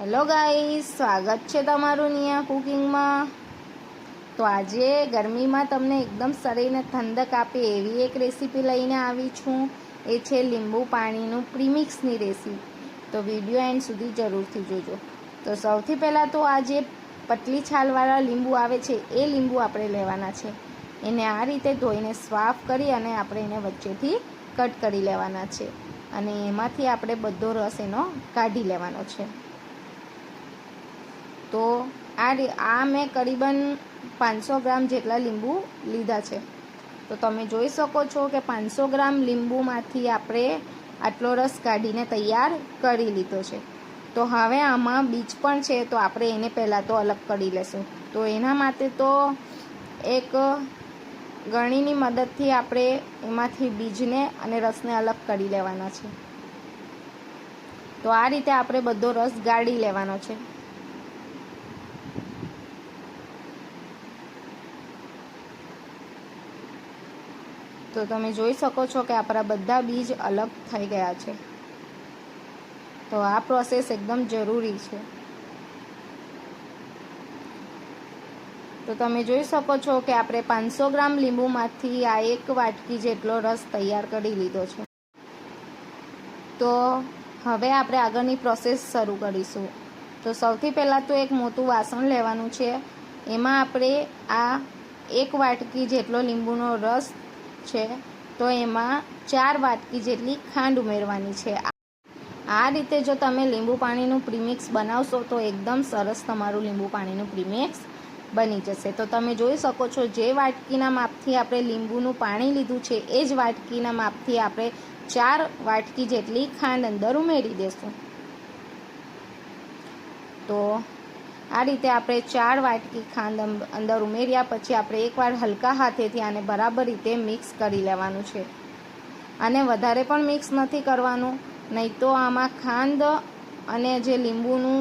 Hello guys સ્વાગત છે તમારું નિયા કુકિંગમાં. તો આજે ગરમીમાં તમને એકદમ શરીરને ઠંડક આપે એવી એક રેસીપી લઈને આવી છું. એ છે લીંબુ પાણીનું પ્રીમિક્સની રેસીપી. તો વીડિયો એન્ડ સુધી જરૂરથી જોજો. તો સૌથી પહેલાં તો આ જે પતલી છાલવાળા લીંબુ આવે છે, એ લીંબુ આપણે લેવાના છે. એને આ રીતે ધોઈને સ્વાફ કરી અને આપણે એને વચ્ચેથી કટ કરી લેવાના છે. અને એમાંથી આપણે બધો રસ એનો કાઢી લેવાનો છે. તો આ આ મેં કરીબન પાંચસો ગ્રામ જેટલા લીંબુ લીધા છે. તો તમે જોઈ શકો છો કે પાંચસો ગ્રામ લીંબુમાંથી આપણે આટલો રસ કાઢીને તૈયાર કરી લીધો છે. તો હવે આમાં બીજ પણ છે, તો આપણે એને પહેલાં તો અલગ કરી લેશું. તો એના માટે તો એક ગણીની મદદથી આપણે એમાંથી બીજને અને રસને અલગ કરી લેવાના છે. તો આ રીતે આપણે બધો રસ ગાળી લેવાનો છે. તો તમે જોઈ શકો છો કે આપણા બધા બીજ અલગ થઈ ગયા છે. તો આ પ્રોસેસ એકદમ જરૂરી છે. તો તમે જોઈ શકો છો કે આપણે પાંચસો ગ્રામ લીંબુમાંથી આ એક વાટકી જેટલો રસ તૈયાર કરી લીધો છે. તો હવે આપણે આગળની પ્રોસેસ શરૂ કરીશું. તો સૌથી પહેલાં તો એક મોટું વાસણ લેવાનું છે. એમાં આપણે આ એક વાટકી જેટલો લીંબુનો રસ છે, તો એમાં ચાર વાટકી જેટલી ખાંડ ઉમેરવાની છે. આ રીતે જો તમે લીંબુ પાણીનું પ્રીમિક્સ બનાવશો તો એકદમ સરસ તમારું લીંબુ પાણીનું પ્રીમિક્સ બની જશે. તો તમે જોઈ શકો છો, જે વાટકીના માપથી આપણે લીંબુનું પાણી લીધું છે, એ જ વાટકીના માપથી આપણે ચાર વાટકી જેટલી ખાંડ અંદર ઉમેરી દેશું. તો આ રીતે આપણે ચાર વાટકી ખાંડ અંદર ઉમેર્યા પછી આપણે એકવાર હલકા હાથેથી આને બરાબર રીતે મિક્સ કરી લેવાનું છે. આને વધારે પણ મિક્સ નથી કરવાનું, નહીં તો આમાં ખાંડ અને જે લીંબુનું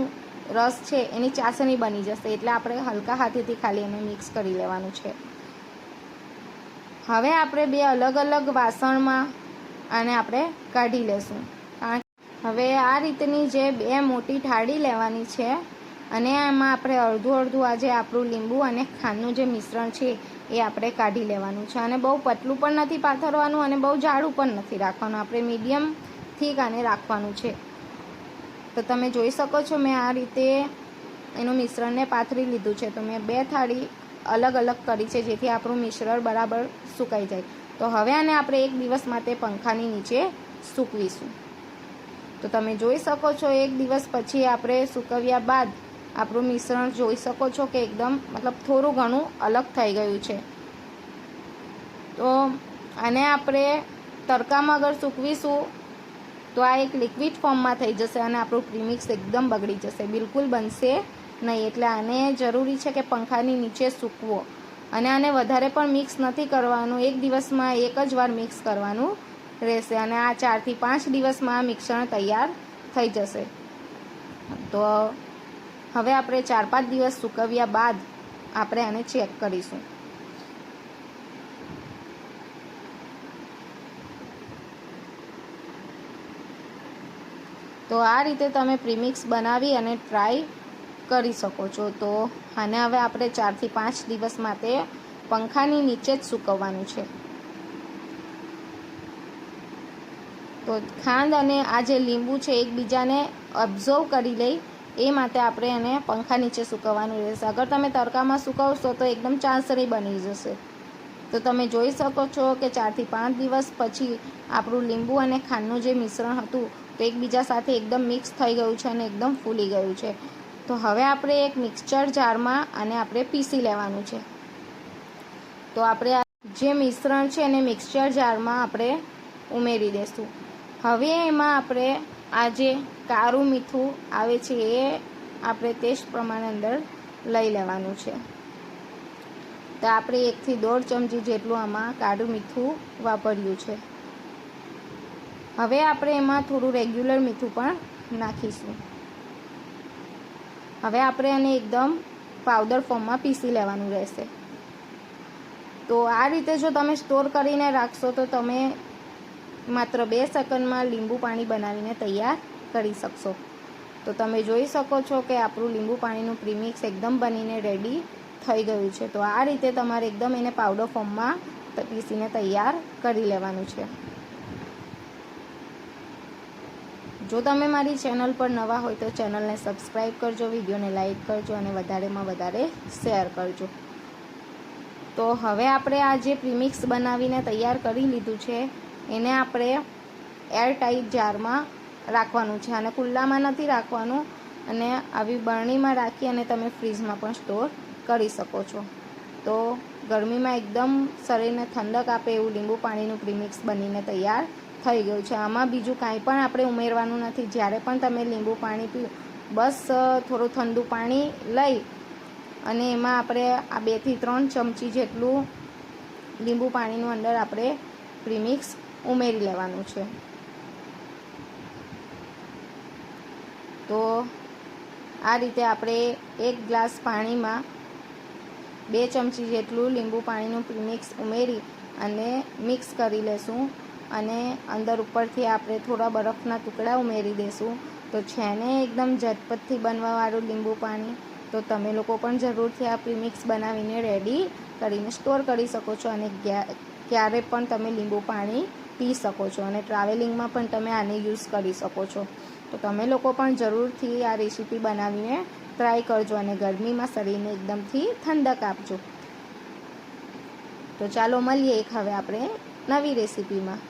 રસ છે એની ચાસણી બની જશે, એટલે આપણે હલકા હાથેથી ખાલી એને મિક્સ કરી લેવાનું છે. હવે આપણે બે અલગ અલગ વાસણમાં આને આપણે કાઢી લેશું. હવે આ રીતની જે બે મોટી થાળી લેવાની છે અને એમાં આપણે અડધું અડધું આજે આપણું લીંબુ અને ખાંડનું જે મિશ્રણ છે, એ આપણે કાઢી લેવાનું છે. અને બહુ પતલું પણ નથી પાથરવાનું અને બહુ જાડું પણ નથી રાખવાનું. આપણે મીડિયમ થીક આને રાખવાનું છે. તો તમે જોઈ શકો છો મેં આ રીતે એનું મિશ્રણને પાથરી લીધું છે. તો મેં બે થાળી અલગ અલગ કરી છે, જેથી આપણું મિશ્રણ બરાબર સુકાઈ જાય. તો હવે આને આપણે એક દિવસ માટે પંખાની નીચે સૂકવીશું. તો તમે જોઈ શકો છો, એક દિવસ પછી આપણે સૂકવ્યા બાદ આપણું મિશ્રણ જોઈ શકો છો કે એકદમ, મતલબ થોડું ઘણું અલગ થઈ ગયું છે. તો આને આપણે તડકામાં અગર સૂકવીશું, તો આ એક લિક્વિડ ફોર્મમાં થઈ જશે અને આપણું પ્રીમિક્સ એકદમ બગડી જશે. બિલકુલ બનશે નહીં, એટલે આને જરૂરી છે કે પંખાની નીચે સૂકવો. અને આને વધારે પણ મિક્સ નથી કરવાનું. એક દિવસમાં એક જ વાર મિક્સ કરવાનું રહેશે અને આ ચારથી પાંચ દિવસમાં આ તૈયાર થઈ જશે. તો હવે આપણે ચાર પાંચ દિવસ સૂકવ્યા બાદ આપણે આને ચેક કરીશું. તો આ રીતે તમે પ્રીમિક્સ બનાવી અને ટ્રાય કરી શકો છો. તો આને હવે આપણે ચારથી પાંચ દિવસ માટે પંખાની નીચે જ સૂકવવાનું છે. તો ખાંડ અને આ જે લીંબુ છે, એકબીજાને અબ્ઝર્વ કરી લે એ માટે આપણે એને પંખા નીચે સૂકવવાનું રહેશે. અગર તમે તડકામાં સૂકવશો તો એકદમ ચાંસરી બની જશે. તો તમે જોઈ શકો છો કે ચારથી પાંચ દિવસ પછી આપણું લીંબુ અને ખાંડનું જે મિશ્રણ હતું તો એકબીજા સાથે એકદમ મિક્સ થઈ ગયું છે અને એકદમ ફૂલી ગયું છે. તો હવે આપણે એક મિક્સચર જારમાં અને આપણે પીસી લેવાનું છે. તો આપણે જે મિશ્રણ છે એને મિક્સચર જારમાં આપણે ઉમેરી દઈશું હવે એમાં આપણે આ જે કાળું મીઠું આવે છે એ આપણે ટેસ્ટ પ્રમાણે અંદર લઈ લેવાનું છે. તો આપણે એકથી દોઢ ચમચી જેટલું આમાં કાળું મીઠું વાપર્યું છે. હવે આપણે એમાં થોડું રેગ્યુલર મીઠું પણ નાખીશું. હવે આપણે આને એકદમ પાવડર ફોર્મમાં પીસી લેવાનું રહેશે. તો આ રીતે જો તમે સ્ટોર કરીને રાખશો તો તમે માત્ર બે સેકન્ડમાં લીંબુ પાણી બનાવીને તૈયાર કરી શકશો. તો તમે જોઈ શકો છો કે આપણું લીંબુ પાણીનું પ્રીમિક્સ એકદમ બનીને રેડી થઈ ગયું છે. તો આ રીતે તમારે એકદમ એને પાવડર ફોર્મમાં પીસીને તૈયાર કરી લેવાનું છે. જો તમે મારી ચેનલ પર નવા હોય તો ચેનલને સબસ્ક્રાઈબ કરજો વિડીયોને લાઇક કરજો અને વધારેમાં વધારે શેર કરજો. તો હવે આપણે આ જે પ્રીમિક્સ બનાવીને તૈયાર કરી લીધું છે એને આપણે એર ટાઈટ જારમાં રાખવાનું છે અને ખુલ્લામાં નથી રાખવાનું. અને આવી બરણીમાં રાખી અને તમે ફ્રીજમાં પણ સ્ટોર કરી શકો છો. તો ગરમીમાં એકદમ શરીરને ઠંડક આપે એવું લીંબુ પાણીનું પ્રીમિક્સ બનીને તૈયાર થઈ ગયું છે. આમાં બીજું કાંઈ પણ આપણે ઉમેરવાનું નથી. જ્યારે પણ તમે લીંબુ પાણી પીઓ બસ થોડું ઠંડુ પાણી લઈ અને એમાં આપણે આ બેથી ત્રણ ચમચી જેટલું લીંબુ પાણીનું અંદર આપણે પ્રીમિક્સ ઉમેરી લેવાનું છે. તો આ રીતે આપણે એક ગ્લાસ પાણીમાં બે ચમચી જેટલું લીંબુ પાણીનું પ્રીમિક્સ ઉમેરી અને મિક્સ કરી લેશું અને અંદર ઉપરથી આપણે થોડા બરફના ટુકડા ઉમેરી દઈશું તો છે ને એકદમ ઝટપટથી બનવાવાળું લીંબુ પાણી. તો તમે લોકો પણ જરૂરથી આ પ્રીમિક્સ બનાવીને રેડી કરીને સ્ટોર કરી શકો છો અને ક્યારે પણ તમે લીંબુ પાણી પી શકો છો અને ટ્રાવેલિંગમાં પણ તમે આને યુઝ કરી શકો છો. તો તમે લોકો પણ જરૂરથી આ રેસીપી બનાવીને ટ્રાય કરજો અને ગરમીમાં શરીરને એકદમથી ઠંડક આપજો. તો ચાલો મળીએ એક હવે આપણે નવી રેસીપીમાં.